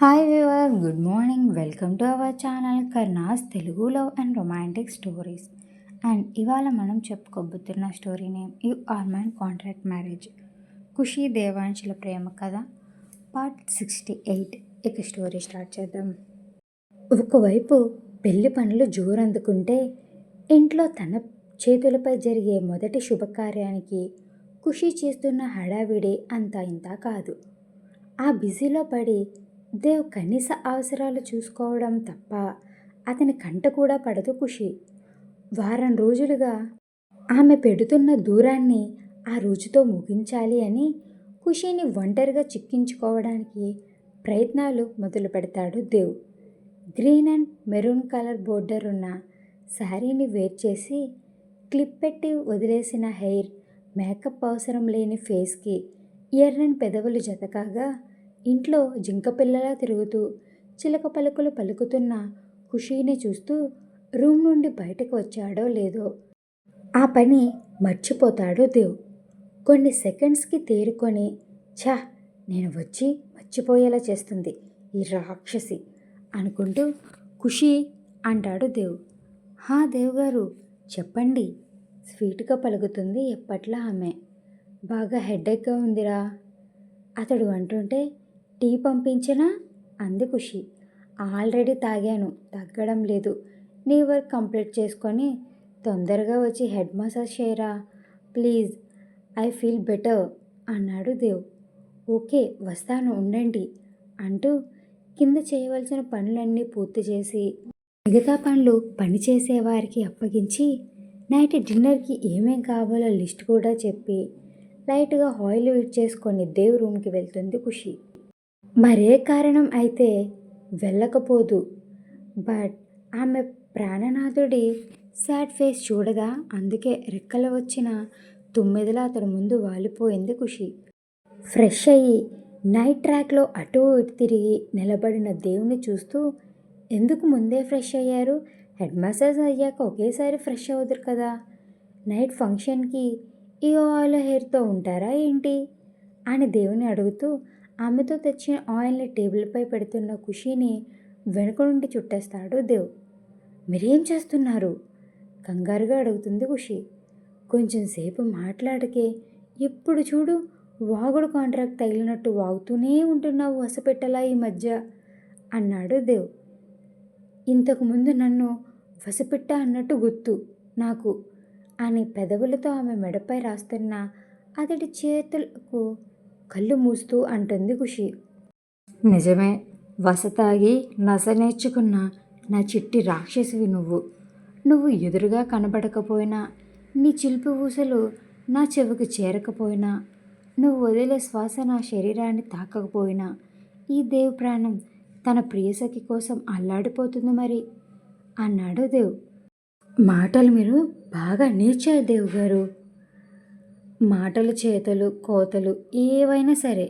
Hi viewer good morning welcome to our channel Karnas Telugu love and romantic stories and ఇవాళ మనం చెప్పుకోబోతున్న story name you are my contract marriage Khushi దేవాంశుల ప్రేమ కథ part sixty eight ఇక story start చేద్దాం. ఒకవైపు పెళ్ళి పనులు జోరందుకుంటే ఇంట్లో తన చేతులపై జరిగే మొదటి శుభకార్యానికి ఖుషి చేస్తున్న హడావిడి అంతా ఇంత కాదు. ఆ బిజీలో పడి దేవ్ కనీస అవసరాలు చూసుకోవడం తప్ప అతని కంట కూడా పడదు ఖుషి. వారం రోజులుగా ఆమె పెడుతున్న దూరాన్ని ఆ రోజుతో ముగించాలి అని ఖుషీని ఒంటరిగా చిక్కించుకోవడానికి ప్రయత్నాలు మొదలు పెడతాడు Dev. Green and maroon colour border ఉన్న శారీని వేర్ చేసి క్లిప్ పెట్టి వదిలేసిన హెయిర్ మేకప్ అవసరం లేని ఫేస్కి ఎర్రని పెదవులు జతకాగా ఇంట్లో జింక పిల్లలా తిరుగుతూ చిలక పలుకులు పలుకుతున్న ఖుషీని చూస్తూ రూమ్ నుండి బయటకు వచ్చాడో లేదో. ఆ పని మర్చిపోతాడు దేవ్. కొన్ని సెకండ్స్కి తేరుకొని ఛా నేను వచ్చి మర్చిపోయేలా చేస్తుంది ఈ రాక్షసి అనుకుంటూ ఖుషి అంటాడు దేవ్. హా దేవ్ గారు చెప్పండి. స్వీట్గా పలుకుతుంది ఎప్పట్లా ఆమె. బాగా హెడేక్గా ఉందిరా. అతడు అంటుంటే టీ పంపించనా? అంది ఖుషి. ఆల్రెడీ తాగాను తగ్గడం లేదు. నీ వర్క్ కంప్లీట్ చేసుకొని తొందరగా వచ్చి హెడ్ మసాజ్ చేయరా? ప్లీజ్ ఐ ఫీల్ బెటర్ అన్నాడు దేవ్. ఓకే వస్తాను ఉండండి అంటూ కింద చేయవలసిన పనులన్నీ పూర్తి చేసి మిగతా పనులు పని చేసేవారికి అప్పగించి నైట్ డిన్నర్కి ఏమేం కావాలో లిస్ట్ కూడా చెప్పి లైట్గా ఆయిల్ విట్ చేసుకొని దేవ్ రూమ్కి వెళ్తుంది ఖుషి. మరే కారణం అయితే వెళ్ళకపోదు. బట్ ఆమె ప్రాణనాథుడి సాడ్ ఫేస్ చూడగా అందుకే రెక్కలు వచ్చిన తొమ్మిదిలో అతడు ముందు వాలిపోయింది ఖుషి. ఫ్రెష్ అయ్యి నైట్ ట్రాక్లో అటు ఇటు తిరిగి నిలబడిన దేవుని చూస్తూ ఎందుకు ముందే ఫ్రెష్ అయ్యారు? హెడ్ మసాజ్ అయ్యాక ఒకేసారి ఫ్రెష్ అవుతారు కదా? నైట్ ఫంక్షన్కి ఈ ఆయిల్ హెయిర్తో ఉంటారా ఏంటి? అని దేవుని అడుగుతూ ఆమెతో తెచ్చిన ఆయిల్ని టేబుల్పై పెడుతున్న ఖుషీని వెనుక నుండి చుట్టేస్తాడు దేవ్. మీరేం చేస్తున్నారు? కంగారుగా అడుగుతుంది ఖుషి. కొంచెం సేపు మాట్లాడకే. ఎప్పుడు చూడు వాగుడు కాంట్రాక్ట్ తగిలినట్టు వాగుతూనే ఉంటున్నావు వసపెట్టలా ఈ మధ్య అన్నాడు దేవ్. ఇంతకుముందు నన్ను వసపెట్ట అన్నట్టు గుర్తు నాకు అని పెదవులతో ఆమె మెడపై రాస్తున్న అతడి చేతులకు కళ్ళు మూస్తూ అంటుంది ఖుషి. నిజమే వసతాగి నస నేర్చుకున్న నా చిట్టి రాక్షసివి నువ్వు. నువ్వు ఎదురుగా కనబడకపోయినా నీ చిలుపు ఊసలు నా చెవికి చేరకపోయినా నువ్వు వదిలే శ్వాస నా శరీరాన్ని తాకకపోయినా ఈ దేవ్ ప్రాణం తన ప్రియసఖి కోసం అల్లాడిపోతుంది మరి. అన్నాడు దేవ్. మాటలు మీరు బాగా నేర్చారు దేవ్ గారు. మాటలు చేతలు కోతలు ఏవైనా సరే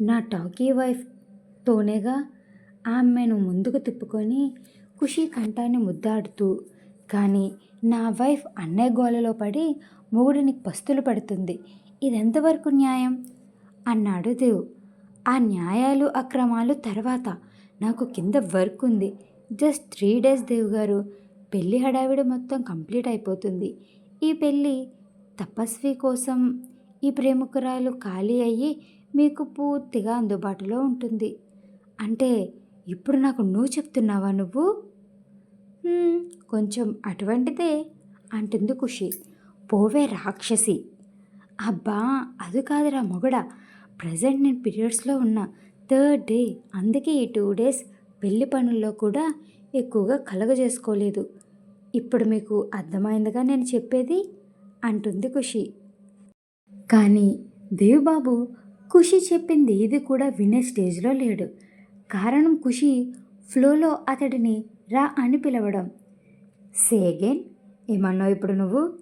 నా టాకీ వైఫ్తోనేగా ఆమెను ముందుకు తిప్పుకొని ఖుషి కంఠాన్ని ముద్దాడుతూ కానీ నా వైఫ్ అన్నయ్య గోలలో పడి మొగుడిని పస్తులు పడుతుంది. ఇదెంతవరకు న్యాయం? అన్నాడు దేవ్. ఆ న్యాయాలు అక్రమాలు తర్వాత నాకు కింద వర్క్ ఉంది. జస్ట్ త్రీ డేస్ దేవ్ గారు పెళ్ళి హడావిడి మొత్తం కంప్లీట్ అయిపోతుంది. ఈ పెళ్ళి తపస్వి కోసం ఈ ప్రేమికురాలు ఖాళీ అయ్యి మీకు పూర్తిగా అందుబాటులో ఉంటుంది. అంటే ఇప్పుడు నాకు నువ్వు చెప్తున్నావా నువ్వు? కొంచెం అటువంటిదే అంటుంది ఖుషి. పోవే రాక్షసి. అబ్బా అది కాదురా మొగడ. ప్రజెంట్ నేను పీరియడ్స్లో ఉన్న. థర్డ్ డే అందుకే ఈ టూ డేస్ పెళ్ళి పనుల్లో కూడా ఎక్కువగా కలగజేసుకోలేదు. ఇప్పుడు మీకు అర్థమైందిగా నేను చెప్పేది? అంటుంది ఖుషి. కానీ దేవ్బాబు ఖుషి చెప్పింది ఏది కూడా వినే స్టేజ్లో లేడు. కారణం ఖుషి ఫ్లోలో అతడిని రా అని పిలవడం. సేగేన్ ఏమన్నావు ఇప్పుడు నువ్వు?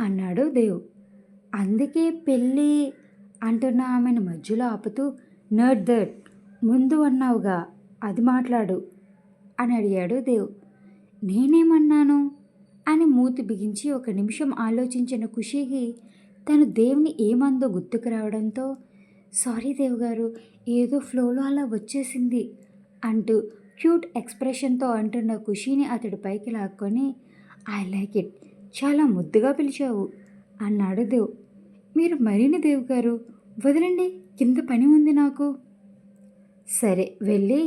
అన్నాడు దేవ్. అందుకే పెళ్ళి అంటున్న ఆమెను మధ్యలో ఆపుతూ నర్డ్ దట్ ముందు అన్నావుగా అది మాట్లాడు అని అడిగాడు దేవ్. నేనేమన్నాను? అని మూతి బిగించి ఒక నిమిషం ఆలోచించిన ఖుషీకి తను దేవుని ఏమందో గుర్తుకు రావడంతో సారీ దేవ్ గారు ఏదో ఫ్లోలో అలా వచ్చేసింది అంటూ క్యూట్ ఎక్స్ప్రెషన్తో అంటున్న ఖుషీని అతడి పైకి లాక్కొని ఐ లైక్ ఇట్ చాలా ముద్దుగా పిలిచావు అన్నాడు దేవ్. మీరు మరిని దేవ్ గారు వదలండి కింద పని ఉంది నాకు. సరే వెళ్ళి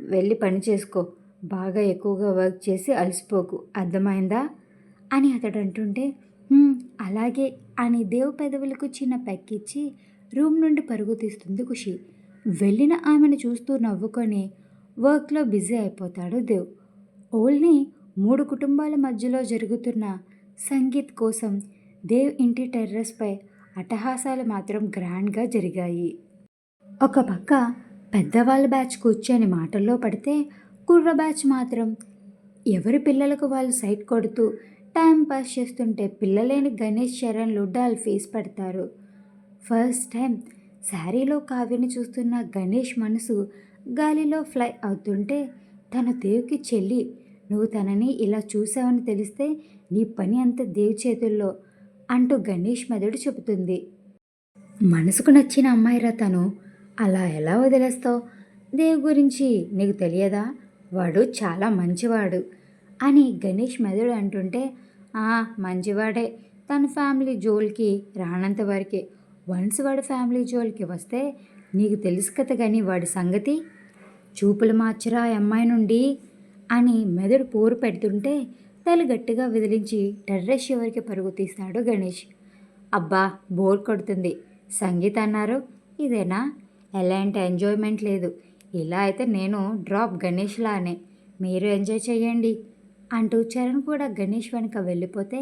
వెళ్ళి పని చేసుకో బాగా ఎక్కువగా వర్క్ చేసి అలసిపోకు. అర్థమైందా? అని అతడు అంటుంటే అలాగే అని దేవ్ పెదవులకు చిన్న పెక్కిచ్చి రూమ్ నుండి పరుగు తీస్తుంది ఖుషి. వెళ్ళిన ఆమెను చూస్తూ నవ్వుకొని వర్క్లో బిజీ అయిపోతాడు దేవ్. ఓల్ని మూడు కుటుంబాల మధ్యలో జరుగుతున్న సంగీత్ కోసం దేవ్ ఇంటి టెర్రస్పై అటహాసాలు మాత్రం గ్రాండ్గా జరిగాయి. ఒక పక్క పెద్దవాళ్ళ బ్యాచ్ కూర్చొని మాటల్లో పడితే కుర్ర బ్యాచ్ మాత్రం ఎవరి పిల్లలకు వాళ్ళు సైట్ కొడుతూ టైం పాస్ చేస్తుంటే పిల్లలేని గణేష్ చరణ్లు డాల్ ఫేస్ పెడతారు. ఫస్ట్ టైం శారీలో కావ్యని చూస్తున్న గణేష్ మనసు గాలిలో ఫ్లై అవుతుంటే తన దేవుకి చెల్లి నువ్వు తనని ఇలా చూసావని తెలిస్తే నీ పని అంత దేవు చేతుల్లో అంటూ గణేష్ మెదడు చెబుతుంది. మనసుకు నచ్చిన అమ్మాయిరా తను. అలా ఎలా వదిలేస్తావు? దేవు గురించి నీకు తెలియదా? వాడు చాలా మంచివాడు అని గణేష్ మెదడు అంటుంటే "ఆ, మంచివాడే. తన ఫ్యామిలీ జోలికి రానంత వరకే. వన్స్ వాడి ఫ్యామిలీ జోలికి వస్తే నీకు తెలుసు కదా కానీ వాడి సంగతి? చూపులు మార్చరా అమ్మాయి నుండి అని మెదడు పోరు పెడుతుంటే తల గట్టిగా విదిలించి టెర్రస్ చివరికి పరుగు తీస్తాడు గణేష్. అబ్బా బోర్ కొడుతుంది. సంగీత్ అన్నారు. ఇదేనా? ఎలాంటి ఎంజాయ్మెంట్ లేదు. ఇలా అయితే నేను డ్రాప్ గణేష్ లానే. మీరు ఎంజాయ్ చేయండి అంటూ చరణ్ కూడా గణేష్ వెనక వెళ్ళిపోతే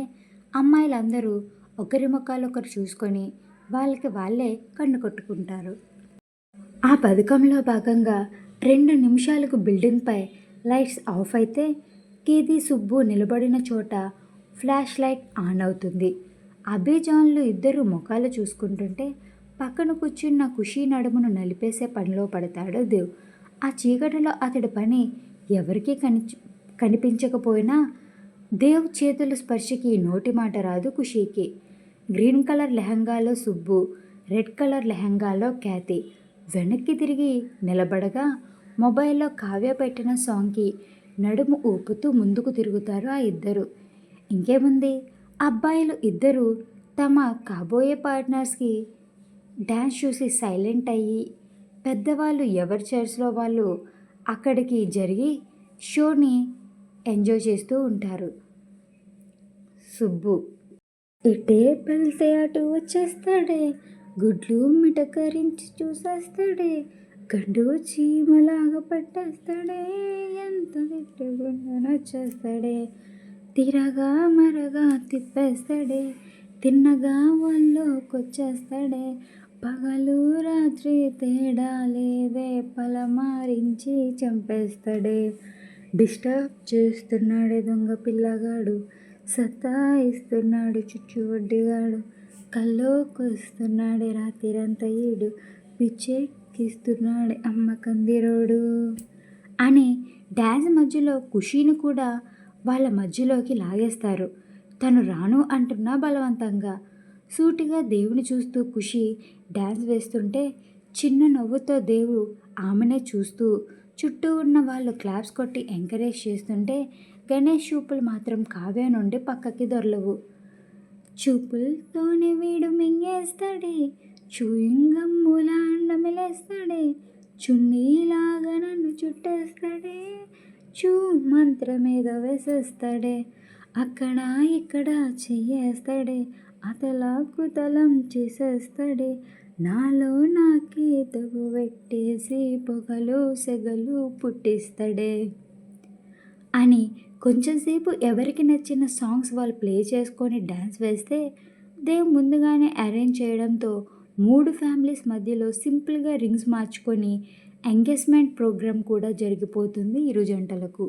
అమ్మాయిలందరూ ఒకరి ముఖాలు ఒకరు చూసుకొని వాళ్ళకి వాళ్ళే కన్ను కొట్టుకుంటారు. ఆ పథకంలో భాగంగా రెండు నిమిషాలకు బిల్డింగ్పై లైట్స్ ఆఫ్ అయితే కేది సుబ్బు నిలబడిన చోట ఫ్లాష్ లైట్ ఆన్ అవుతుంది. అభిజాన్లు ఇద్దరు ముఖాలు చూసుకుంటుంటే పక్కన కూర్చున్న ఖుషీ నడుమును నలిపేసే పనిలో పడతాడు దేవ్. ఆ చీకటిలో అతడి పని ఎవరికీ కని కనిపించకపోయినా దేవ్ చేతుల స్పర్శకి నోటి మాట రాదు ఖుషీకి. గ్రీన్ కలర్ లెహంగాలో సుబ్బు రెడ్ కలర్ లెహంగాలో ఖ్యాతి. వెనక్కి తిరిగి నిలబడగా మొబైల్లో కావ్య పెట్టిన సాంగ్కి నడుము ఊపుతూ ముందుకు తిరుగుతారు ఆ ఇద్దరు. ఇంకేముంది? అబ్బాయిలు ఇద్దరు తమ కాబోయే పార్ట్నర్స్కి డ్యాన్స్ చూసి సైలెంట్ అయ్యి పెద్దవాళ్ళు ఎవరి చైర్స్లో వాళ్ళు అక్కడికి జరిగి షోని ఎంజాయ్ చేస్తూ ఉంటారు. సుబ్బు ఇటే పెళ్తే అటు వచ్చేస్తాడే గుడ్లు మిటకరించి చూసేస్తాడే గండు చీమలాగా పట్టేస్తాడే ఎంత తిట్టకుండా నచ్చేస్తాడే తిరగా మరగా తిప్పేస్తాడే తిన్నగా వాళ్ళకొచ్చేస్తాడే పగలు రాత్రి తేడా లేదే పలమారించి చంపేస్తాడే. డిస్టర్బ్ చేస్తున్నాడే దొంగ పిల్లగాడు. సత్తా ఇస్తున్నాడు చుచ్చు వడ్డిగాడు. కల్లోకొస్తున్నాడే రాత్రిరంతా ఈడు. పిచ్చెక్కిస్తున్నాడే అమ్మ కందిరోడు. అని డ్యాన్స్ మధ్యలో ఖుషీని కూడా వాళ్ళ మధ్యలోకి లాగేస్తారు. తను రాను అంటున్నా బలవంతంగా. సూటిగా దేవుని చూస్తూ ఖుషి డ్యాన్స్ వేస్తుంటే చిన్న నవ్వుతో దేవు ఆమెనే చూస్తూ చుట్టూ ఉన్న వాళ్ళు క్లాప్స్ కొట్టి ఎంకరేజ్ చేస్తుంటే గణేష్ చూపులు మాత్రం కావ్య నుండి పక్కకి దొరలవు. చూపులతోనే వీడు మింగేస్తాడే చూయింగమ్ములా అండమిలేస్తాడే చున్నీలాగా నన్ను చుట్టేస్తాడే చూ మంత్రమేదో వేసేస్తాడే. అక్కడ ఇక్కడ చెయ్యేస్తాడే అతలాకు తలం చేసేస్తాడే. నాలో నాకే తగు పెట్టేసి పొగలు సెగలు పుట్టిస్తాడే. అని కొంచెంసేపు ఎవరికి నచ్చిన సాంగ్స్ వాళ్ళు ప్లే చేసుకొని డ్యాన్స్ వేస్తే దేవ్ ముందుగానే అరేంజ్ చేయడంతో మూడు ఫ్యామిలీస్ మధ్యలో సింపుల్గా రింగ్స్ మార్చుకొని ఎంగేజ్మెంట్ ప్రోగ్రాం కూడా జరిగిపోతుంది ఇరు జంటలకు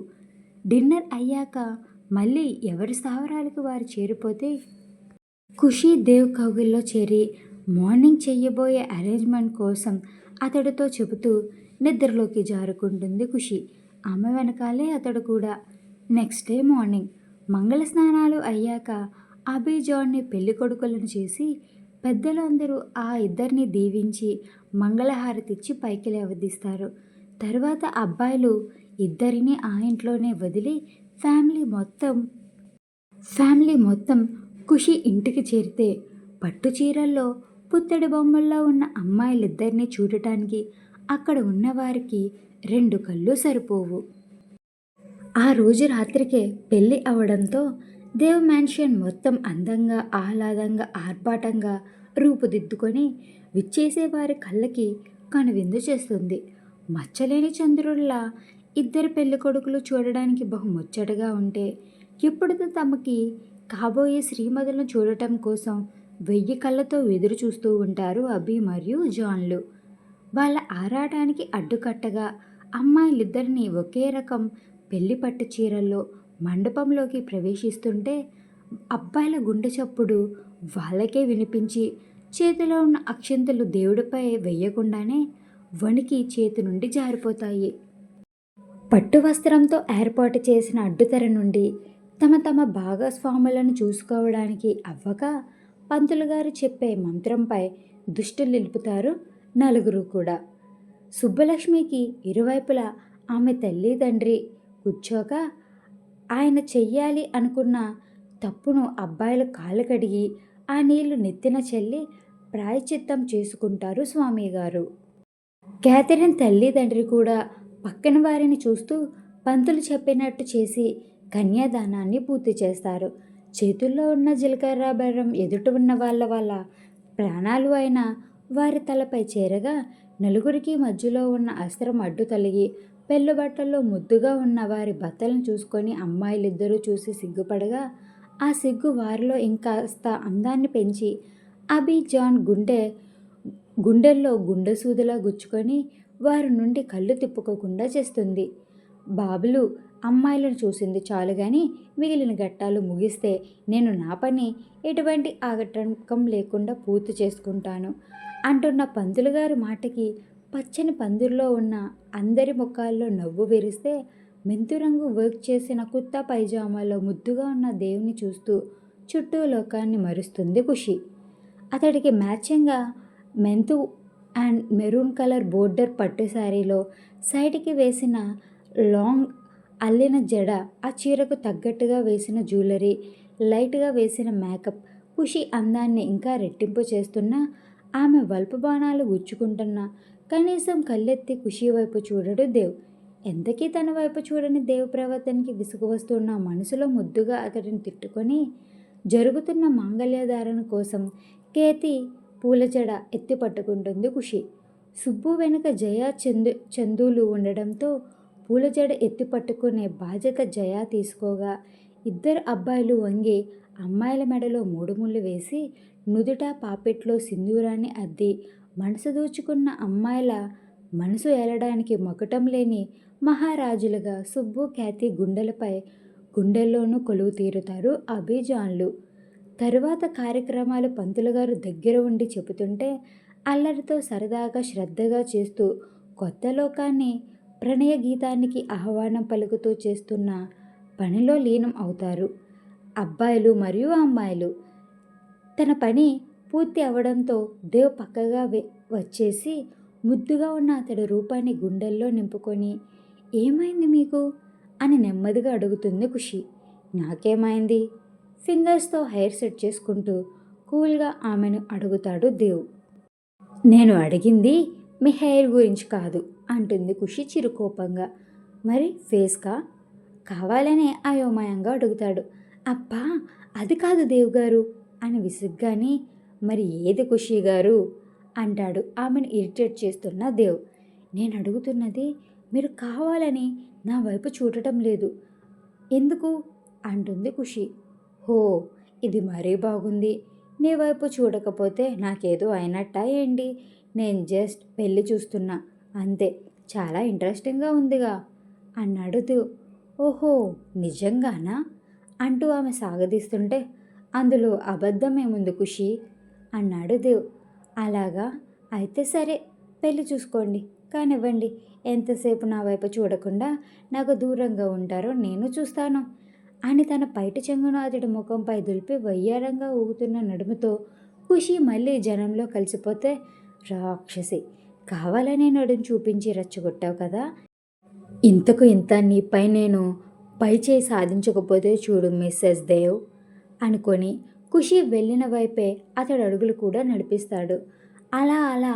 డిన్నర్ అయ్యాక మళ్ళీ ఎవరి స్థావరాలకు వారు చేరిపోతే? ఖుషీ దేవ్ కౌగిల్లో చేరి మార్నింగ్ చెయ్యబోయే అరేంజ్మెంట్ కోసం అతడితో చెబుతూ నిద్రలోకి జారుకుంటుంది ఖుషి. ఆమె వెనకాలే అతడు కూడా. నెక్స్ట్ డే మార్నింగ్ మంగళ స్నానాలు అయ్యాక అభి జాన్ని పెళ్ళి కొడుకులను చేసి పెద్దలందరూ ఆ ఇద్దరిని దీవించి మంగళహారతిచ్చి పైకి లేవదీస్తారు. తర్వాత అబ్బాయిలు ఇద్దరిని ఆ ఇంట్లోనే వదిలి ఫ్యామిలీ మొత్తం ఫ్యామిలీ మొత్తం ఖుషి ఇంటికి చేరితే పట్టు చీరల్లో పుత్తడి బొమ్మల్లో ఉన్న అమ్మాయిలిద్దరిని చూడటానికి అక్కడ ఉన్నవారికి రెండు కళ్ళు సరిపోవు. ఆ రోజు రాత్రికే పెళ్ళి అవడంతో దేవ్ మ్యాన్షన్ మొత్తం అందంగా ఆహ్లాదంగా ఆర్భాటంగా రూపుదిద్దుకొని విచ్చేసే వారి కళ్ళకి కనువిందు చేస్తుంది. మచ్చలేని చంద్రుల్లా ఇద్దరు పెళ్ళి కొడుకులు చూడడానికి బహుముచ్చటగా ఉంటే ఇప్పుడు తమకి కాబోయే శ్రీమతులను చూడటం కోసం వెయ్యి కళ్ళతో ఎదురు చూస్తూ ఉంటారు అభి మరియు జాన్లు. వాళ్ళ ఆరాటానికి అడ్డుకట్టగా అమ్మాయిలిద్దరినీ ఒకే రకం పెళ్ళి పట్టు చీరల్లో మండపంలోకి ప్రవేశిస్తుంటే అబ్బాయిల గుండె చప్పుడు వాళ్ళకే వినిపించి చేతిలో ఉన్న అక్షంతలు దేవుడిపై వెయ్యకుండానే వణికి చేతి నుండి జారిపోతాయి. పట్టు వస్త్రంతో ఏర్పాటు చేసిన అడ్డుతెర నుండి తమ తమ భాగస్వాములను చూసుకోవడానికి అవ్వక పంతులు గారు చెప్పే మంత్రంపై దుష్టులు నిలుపుతారు నలుగురు కూడా. సుబ్బలక్ష్మికి ఇరువైపులా ఆమె తల్లి తండ్రి కూర్చోక ఆయన చెయ్యాలి అనుకున్న తప్పును అబ్బాయిలు కాళ్ళు కడిగి ఆ నీళ్ళు నెత్తిన చల్లి ప్రాయచిత్తం చేసుకుంటారు స్వామి గారు క్యాథరిన్ తల్లిదండ్రి కూడా పక్కన వారిని చూస్తూ పంతులు చెప్పినట్టు చేసి కన్యాదానాన్ని పూర్తి చేస్తారు. చేతుల్లో ఉన్న జీలకర్ర బెర్రం ఎదుట ఉన్న వాళ్ళ వాళ్ళ ప్రాణాలు అయినా వారి తలపై చేరగా నలుగురికి మధ్యలో ఉన్న అస్త్రం అడ్డు తొలగి పెళ్ళి బట్టల్లో ముద్దుగా ఉన్న వారి భర్తలను చూసుకొని అమ్మాయిలిద్దరూ చూసి సిగ్గుపడగా ఆ సిగ్గు వారిలో ఇంకాస్త అందాన్ని పెంచి అబీ జాన్ గుండె గుండెల్లో గుండె సూదిలా గుచ్చుకొని వారి నుండి కళ్ళు తిప్పుకోకుండా చేస్తుంది. బాబులు అమ్మాయిలను చూసింది చాలు కానీ మిగిలిన ఘట్టాలు ముగిస్తే నేను నా పని ఎటువంటి ఆగటంకం లేకుండా పూర్తి చేసుకుంటాను అంటున్న పంతులు గారి మాటకి పచ్చని పందిరిలో ఉన్న అందరి ముఖాల్లో నవ్వు విరిస్తే మెంతు రంగు వర్క్ చేసిన కుత్తా పైజామాలో ముద్దుగా ఉన్న దేవుని చూస్తూ చుట్టూ లోకాన్ని మరుస్తుంది ఖుషి. అతడికి మ్యాచింగ్గా mint and maroon colour border పట్టు శారీలో సైడ్కి వేసిన లాంగ్ అల్లిన జడ ఆ చీరకు తగ్గట్టుగా వేసిన జ్యువెలరీ లైట్గా వేసిన మేకప్ ఖుషి అందాన్ని ఇంకా రెట్టింపు చేస్తున్న ఆమె వల్పు బాణాలు గుచ్చుకుంటున్న కనీసం కళ్ళెత్తి ఖుషి వైపు చూడడు దేవ్. ఎంతకీ తన వైపు చూడని దేవ్ ప్రవర్తనకి విసుగు వస్తున్న మనసులో ముద్దుగా అతడిని తిట్టుకొని జరుగుతున్న మాంగళ్యధారణ కోసం కేతి పూల జడ ఎత్తి పట్టుకుంటుంది ఖుషి. సుబ్బు వెనుక జయ చందు చందులు ఉండడంతో పూల జడ ఎత్తి పట్టుకునే బాధ్యత జయ తీసుకోగా. ఇద్దరు అబ్బాయిలు వంగి అమ్మాయిల మెడలో మూడు ముళ్ళు వేసి నుదుట పాపెట్లో సింధూరాన్ని అద్ది మనసు దోచుకున్న అమ్మాయిల మనసు ఏలడానికి మొకటం లేని మహారాజులుగా సుబ్బు ఖ్యాతి గుండెలపై గుండెల్లోనూ కొలువు తీరుతారు అభిజాన్లు. తరువాత కార్యక్రమాలు పంతులు గారు దగ్గర ఉండి చెబుతుంటే అల్లరితో సరదాగా శ్రద్ధగా చేస్తూ కొత్త లోకాన్ని ప్రణయ గీతానికి ఆహ్వానం పలుకుతూ చేస్తున్న పనిలో లీనం అవుతారు. అబ్బాయిలు మరియు అమ్మాయిలు. తన పని పూర్తి అవడంతో దేవ్ పక్కగా వచ్చేసి ముద్దుగా ఉన్న అతడి రూపాన్ని గుండెల్లో నింపుకొని ఏమైంది మీకు? అని నెమ్మదిగా అడుగుతుంది ఖుషి. నాకేమైంది? ఫింగర్స్తో హెయిర్ సెట్ చేసుకుంటూ కూల్గా ఆమెను అడుగుతాడు దేవ్. నేను అడిగింది మీ హెయిర్ గురించి కాదు అంటుంది ఖుషి చిరుకోపంగా. మరి ఫేస్కా కావాలనే అయోమయంగా అడుగుతాడు. అబ్బా అది కాదు దేవ్ గారు అని విసుగ్గాని. మరి ఏది ఖుషి గారు? అంటాడు ఆమెను ఇరిటేట్ చేస్తున్న దేవ్. నేను అడుగుతున్నది మీరు కావాలని నా వైపు చూడటం లేదు. ఎందుకు? అంటుంది ఖుషి. హో ఇది మరీ బాగుంది. నీ వైపు చూడకపోతే నాకేదో అయినట్టా ఏంటి? నేను జస్ట్ పెళ్ళి చూస్తున్నా. అంతే చాలా ఇంట్రెస్టింగ్గా ఉందిగా. అన్నాడు దేవ్ ఓహో నిజంగానా? అంటూ ఆమె సాగదీస్తుంటే అందులో అబద్ధమేముంది ఖుషి అన్నాడు దేవ్. అలాగా? అయితే సరే పెళ్ళి చూసుకోండి. కానివ్వండి ఎంతసేపు నా వైపు చూడకుండా నాకు దూరంగా ఉంటారో నేను చూస్తాను. అని తన పైట చెంగున అతడి ముఖంపై దులిపి వయ్యారంగా ఊగుతున్న నడుముతో ఖుషి మళ్ళీ జనంలో కలిసిపోతే రాక్షసి కావాలనే నడుం చూపించి రెచ్చగొట్టావు కదా. ఇంతకు ఇంత నీపై నేను పై చేయి సాధించకపోతే చూడు మిస్సెస్ దేవ్ అనుకొని ఖుషి వెళ్ళిన వైపే అతడు అడుగులు కూడా నడిపిస్తాడు. అలా అలా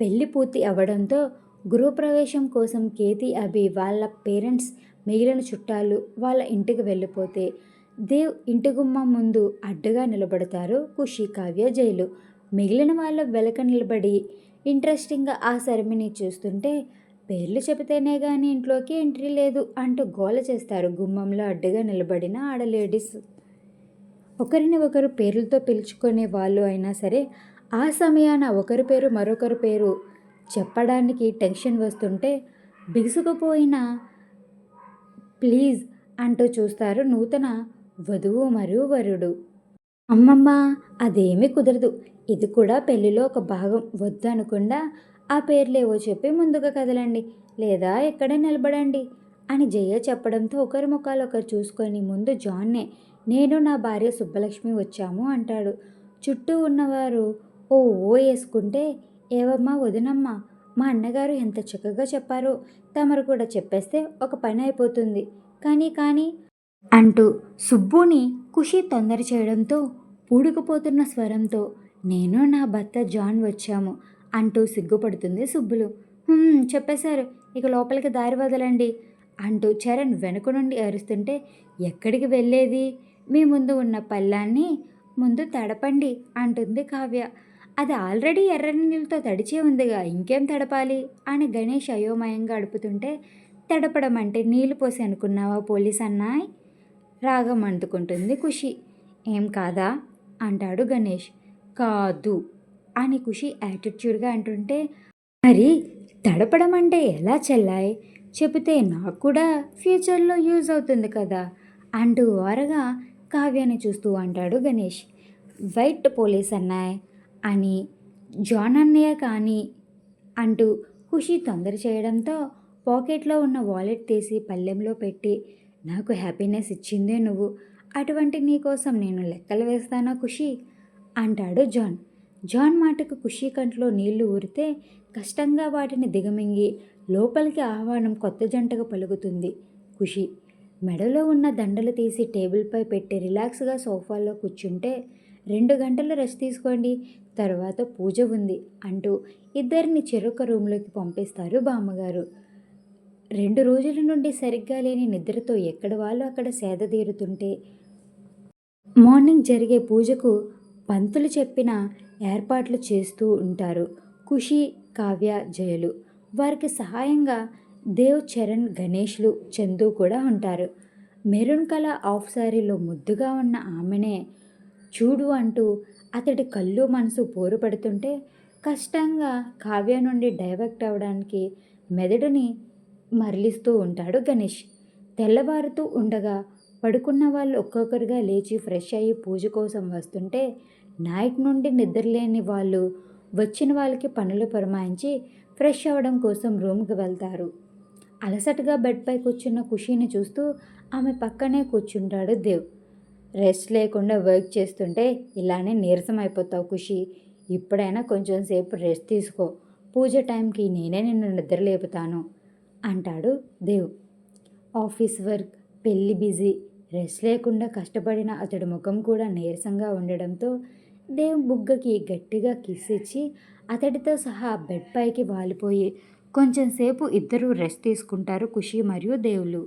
పెళ్ళి పూర్తి అవ్వడంతో గృహప్రవేశం కోసం కేతి అభి వాళ్ళ పేరెంట్స్ మిగిలిన చుట్టాలు వాళ్ళ ఇంటికి వెళ్ళిపోతే దేవ్ ఇంటి గుమ్మం ముందు అడ్డుగా నిలబడతారు ఖుషి కావ్య జైలు. మిగిలిన వాళ్ళ వెలక నిలబడి ఇంట్రెస్టింగ్గా ఆ సెరమనీ చూస్తుంటే పేర్లు చెబితేనే కానీ ఇంట్లోకి ఎంట్రీ లేదు అంటూ గోల చేస్తారు గుమ్మంలో అడ్డుగా నిలబడిన ఆడ లేడీస్. ఒకరిని ఒకరు పేర్లతో పిలుచుకునే వాళ్ళు అయినా సరే ఆ సమయాన ఒకరి పేరు మరొకరి పేరు చెప్పడానికి టెన్షన్ వస్తుంటే బిగుసుకుపోయిన ప్లీజ్ అంటూ చూస్తారు నూతన వధువు మరియు వరుడు అమ్మమ్మ అదేమీ కుదరదు. ఇది కూడా పెళ్ళిలో ఒక భాగం. వద్దు ఆ పేర్లేవో చెప్పి ముందుగా కదలండి. లేదా ఎక్కడ నిలబడండి అని జయ చెప్పడంతో ఒకరి ముఖాలు ఒకరు చూసుకొని ముందు జాన్నే. నేను నా భార్య సుబ్బలక్ష్మి వచ్చాము అంటాడు. చుట్టూ ఉన్నవారు ఓ ఓ వేసుకుంటే ఏవమ్మా వదినమ్మా మా అన్నగారు ఎంత చక్కగా చెప్పారో తమరు కూడా చెప్పేస్తే ఒక పని అయిపోతుంది. కానీ కానీ అంటూ సుబ్బుని ఖుషి తొందర చేయడంతో పూడుకుపోతున్న స్వరంతో నేను నా భర్త జాన్ వచ్చాము అంటూ సిగ్గుపడుతుంది సుబ్బులు. చెప్పేశారు. ఇక లోపలికి దారి వదలండి అంటూ చరణ్ వెనుక నుండి అరుస్తుంటే ఎక్కడికి వెళ్ళేది? మీ ముందు ఉన్న పల్లాన్ని ముందు తడపండి అంటుంది కావ్య. అది ఆల్రెడీ ఎర్రని నీళ్ళతో తడిచే ఉందిగా ఇంకేం తడపాలి? అని గణేష్ అయోమయంగా అడుపుతుంటే తడపడం అంటే నీళ్ళు పోసి అనుకున్నావా పోలీస్ అన్నాయ్ రాగం అందుకుంటుంది ఖుషి. ఏం కాదా? అంటాడు గణేష్. కాదు అని ఖుషి యాటిట్యూడ్గా అంటుంటే మరి తడపడం అంటే ఎలా చెల్లాయి? చెబితే నాకు కూడా ఫ్యూచర్లో యూజ్ అవుతుంది కదా అంటూ వారగా కావ్యాన్ని చూస్తూ అంటాడు గణేష్. వైట్ పోలీస్ అన్నాయ్ అని జాన్ అన్నయ్య కానీ అంటూ ఖుషి తొందర చేయడంతో పాకెట్లో ఉన్న వాలెట్ తీసి పళ్ళెంలో పెట్టి నాకు హ్యాపీనెస్ ఇచ్చిందే నువ్వు. అటువంటి నీ కోసం నేను లెక్కలు వేస్తానా ఖుషి అంటాడు జాన్. జాన్ మాటకు ఖుషి కంట్లో నీళ్ళు ఊరితే కష్టంగా వాటిని దిగమింగి లోపలికి ఆహ్వానం కొత్త జంటగా పలుకుతుంది ఖుషి. మెడలో ఉన్న దండలు తీసి టేబుల్పై పెట్టి రిలాక్స్గా సోఫాలో కూర్చుంటే రెండు గంటలు రెస్ట్ తీసుకోండి. తర్వాత పూజ ఉంది అంటూ ఇద్దరిని చెరొక రూమ్లోకి పంపిస్తారు బామ్మగారు. రెండు రోజుల నుండి సరిగ్గా లేని నిద్రతో ఎక్కడ వాళ్ళు అక్కడ సేద తీరుతుంటే మార్నింగ్ జరిగే పూజకు పంతులు చెప్పిన ఏర్పాట్లు చేస్తూ ఉంటారు ఖుషి కావ్య జయలు. వారికి సహాయంగా దేవ్ చరణ్ గణేష్లు చందు కూడా ఉంటారు. మెరూన్ కళ ఆఫ్ శారీలో ముద్దుగా ఉన్న ఆమెనే చూడు అంటూ అతడి కళ్ళు మనసు పోరు పెడుతుంటే కష్టంగా కావ్య నుండి డైవర్ట్ అవ్వడానికి మెదడుని మరలిస్తూ ఉంటాడు గణేష్. తెల్లవారుతూ ఉండగా పడుకున్న వాళ్ళు ఒక్కొక్కరిగా లేచి ఫ్రెష్ అయ్యి పూజ కోసం వస్తుంటే నైట్ నుండి నిద్రలేని వాళ్ళు వచ్చిన వాళ్ళకి పనులు పురమాయించి ఫ్రెష్ అవ్వడం కోసం రూమ్కి వెళ్తారు. అలసటగా బెడ్పై కూర్చున్న ఖుషీని చూస్తూ ఆమె పక్కనే కూర్చుంటాడు దేవ్. రెస్ట్ లేకుండా వర్క్ చేస్తుంటే ఇలానే నీరసం అయిపోతావు ఖుషి. ఇప్పుడైనా కొంచెం సేపు రెస్ట్ తీసుకో. పూజ టైంకి నేనే నిన్ను నిద్ర లేపుతాను అంటాడు దేవ్. ఆఫీస్ వర్క్ పెళ్ళి బిజీ రెస్ట్ లేకుండా కష్టపడిన అతడి ముఖం కూడా నీరసంగా ఉండడంతో దేవ్ బుగ్గకి గట్టిగా కిస్ ఇచ్చి అతడితో సహా బెడ్ పైకి వాలిపోయి కొంచెం సేపు ఇద్దరూ రెస్ట్ తీసుకుంటారు ఖుషి మరియు దేవులు.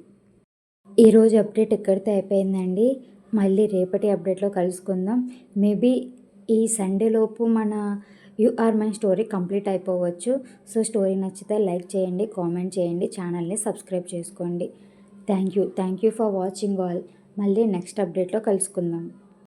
ఈరోజు అప్డేట్ ఎక్కడితో అయిపోయిందండి? మళ్ళీ రేపటి అప్డేట్లో కలుసుకుందాం. మేబీ ఈ సండే లోపు మన you are my story complete అయిపోవచ్చు. సో స్టోరీ నచ్చితే లైక్ చేయండి కామెంట్ చేయండి ఛానల్ని సబ్స్క్రైబ్ చేసుకోండి. Thank you. Thank you for watching all. మళ్ళీ నెక్స్ట్ అప్డేట్లో కలుసుకుందాం.